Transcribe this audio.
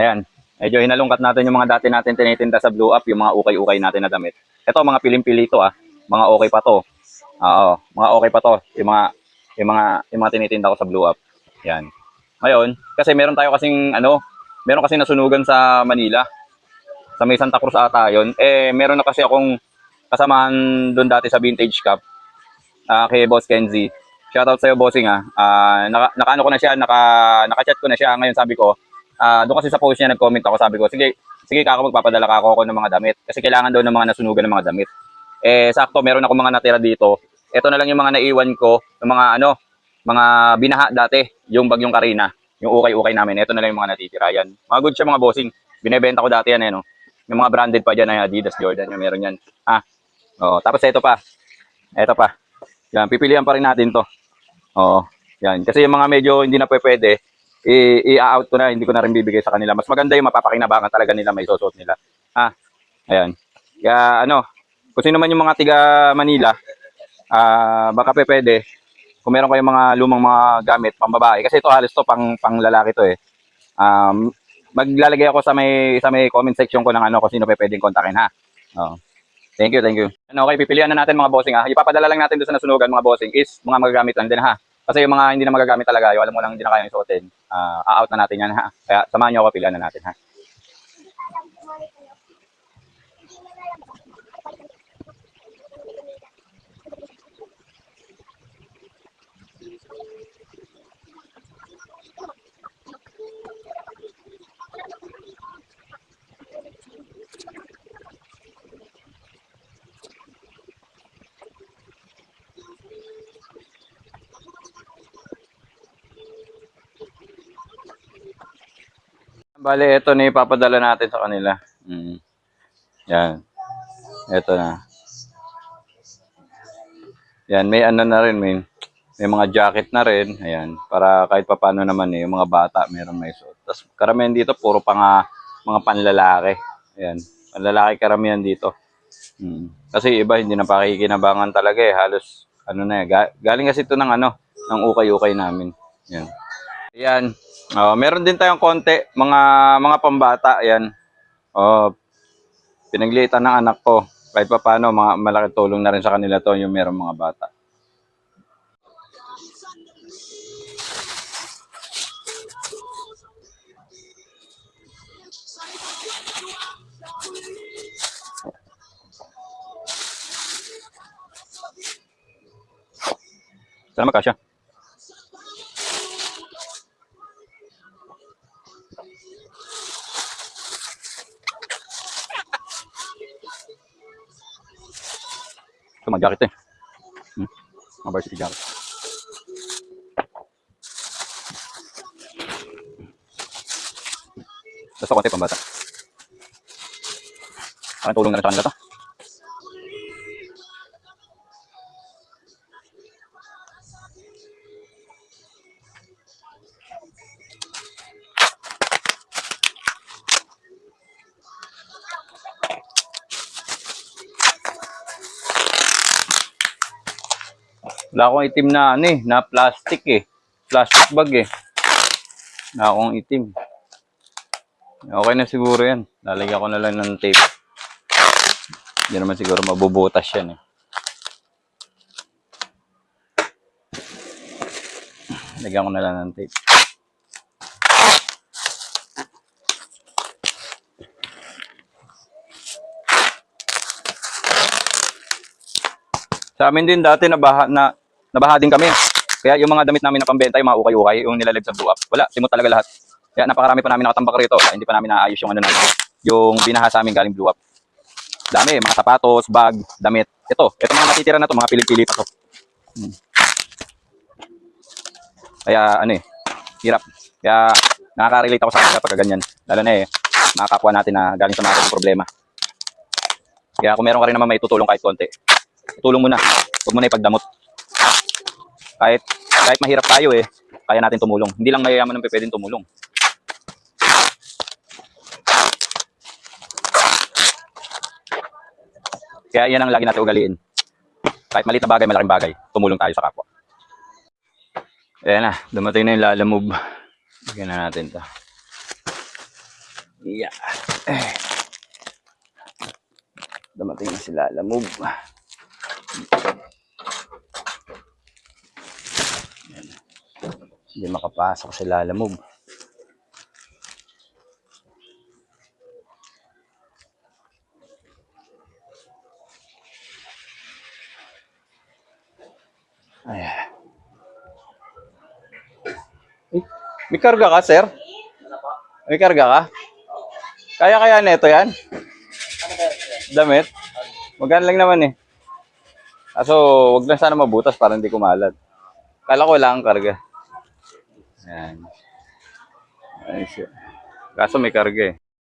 Ayan. Medyo hinalungkat natin yung mga dati natin tinitinda sa Blue Up, yung mga ukay-ukay natin na damit. Ito, mga pilim-pili to ah. Mga okay pa to. Oo, mga okay pa to. Yung mga, yung mga, yung mga tinitinda ko sa Blue Up. Yan. Ngayon, kasi meron tayo kasing, ano, meron kasi nasunugan sa Manila. Sa may Santa Cruz ata yun. Eh, meron na kasi akong kasamahan doon dati sa Vintage Cup. ah kay Boss Kenzie. Shoutout sa'yo, bossing ah. Ah, naka, nakaano ko na siya, naka, naka-chat ko na siya. Ngayon sabi ko, ah doon kasi sa post niya nag-comment ako, sabi ko, sige, sige kako, magpapadala ka ako, ako ng mga damit. Kasi kailangan daw ng mga nasunugan ng mga damit. Eh, sakto, meron ako mga natira dito. Ito na lang yung mga naiwan ko, yung mga ano, mga binaha dati, yung bagyong Karina, yung ukay-ukay namin. Ito na lang yung mga natitira yan. Mga good siya mga bossing. Binebenta ko dati yan eh, no? Yung mga branded pa dyan Adidas, Jordan, yung meron yan. Ah, oh, tapos ito pa. Ito pa. Yan, pipilian pa rin natin to. Oo. Yan. Kasi yung mga medyo hindi na pwede, i-out ko na, hindi ko na rin bibigay sa kanila. Mas maganda yung mapapakinabangan talaga nila, may susot nila. Ah, ayan. Kaya ano, kung sino man yung mga tiga Manila, ah baka pe pwede, kung meron kayong mga lumang mga gamit, pang babae, kasi ito halos to pang, pang lalaki to eh. Um, maglalagay ako sa may sa may comment section ko ng ano kung sino pe pwedeng kontakin ha. Oo. Thank you, thank you. Ano, okay, pipilian na natin mga bossing ha. Ipapadala lang natin doon sa nasunugan mga bossing is mga magagamit lang din ha. Kasi yung mga hindi na magagamit talaga, yung alam mo lang hindi na kayang isuotin, ah out na natin yan ha. Kaya samahan niyo ako, pilihan na natin ha. Bale, ito na ipapadala natin sa kanila. Mm. Yan. Ito na. Yan, may ano na rin, may, may mga jacket na rin. Ayan, para kahit papano naman eh, yung mga bata meron may suot. Tapos karamihan dito, puro pa nga mga panlalaki. Ayan, panlalaki karamihan dito. Mm. Kasi iba, hindi na pakikinabangan talaga eh. Halos, ano na eh. Ga- galing kasi ito ng ano, ng ukay-ukay namin. Yan. Ayan. Oh, meron din tayong konti, mga mga pambata, ayan. Oh, pinaglitan ng anak ko. Kahit pa paano, mga malaki tulong na rin sa kanila to yung meron mga bata. Salamat, Kasha. Ito, mga jacket eh. Hmm? Mga varsity jacket. Basta konti pambata. Parang tulong na rin sa kanila to. Wala akong itim na ano eh, na plastic eh. Plastic bag eh. Wala akong itim. Okay na siguro yan. Lalagyan ko na lang ng tape. Hindi naman siguro mabubutas yan eh. Lagyan ko na lang ng tape. Sa amin din dati nabaha, na, nabaha din kami. Kaya yung mga damit namin na pambenta, yung mga ukay-ukay, yung nilalag sa blue up, wala, simot talaga lahat. Kaya napakarami pa namin nakatambak rito. Kaya hindi pa namin naayos yung ano namin, yung binaha sa amin galing blue up. Dami, mga sapatos, bag, damit. Ito, ito mga natitira na to, mga pili-pili pa to. Hmm. Kaya ano eh, hirap. Kaya nakaka-relate ako sa kanila pag ganyan. Lalo na eh, nakakakuha natin na galing sa mga problema. Kaya kung meron ka rin naman may tutulong kahit konti, tulong mo na. Huwag mo na ipagdamot. Kahit, kahit mahirap tayo eh, kaya natin tumulong. Hindi lang mayayaman ang pwedeng tumulong. Kaya yan ang lagi natin ugaliin. Kahit maliit na bagay, malaking bagay, tumulong tayo sa kapwa. Ayan na, dumating na yung lalamove. Bigyan na natin to. Yeah. Eh. Dumating na sila. Lamog. Yan. Hindi makapasok sila. Lamog. Ayan. Eh, May karga ka, sir? May karga ka? Kaya-kaya na ito yan? Damit? Magkano lang naman eh. Kaso, wag na sana mabutas para hindi kumalat. Kala ko wala kang karga. Ayan. Ayos. Kaso may karga eh.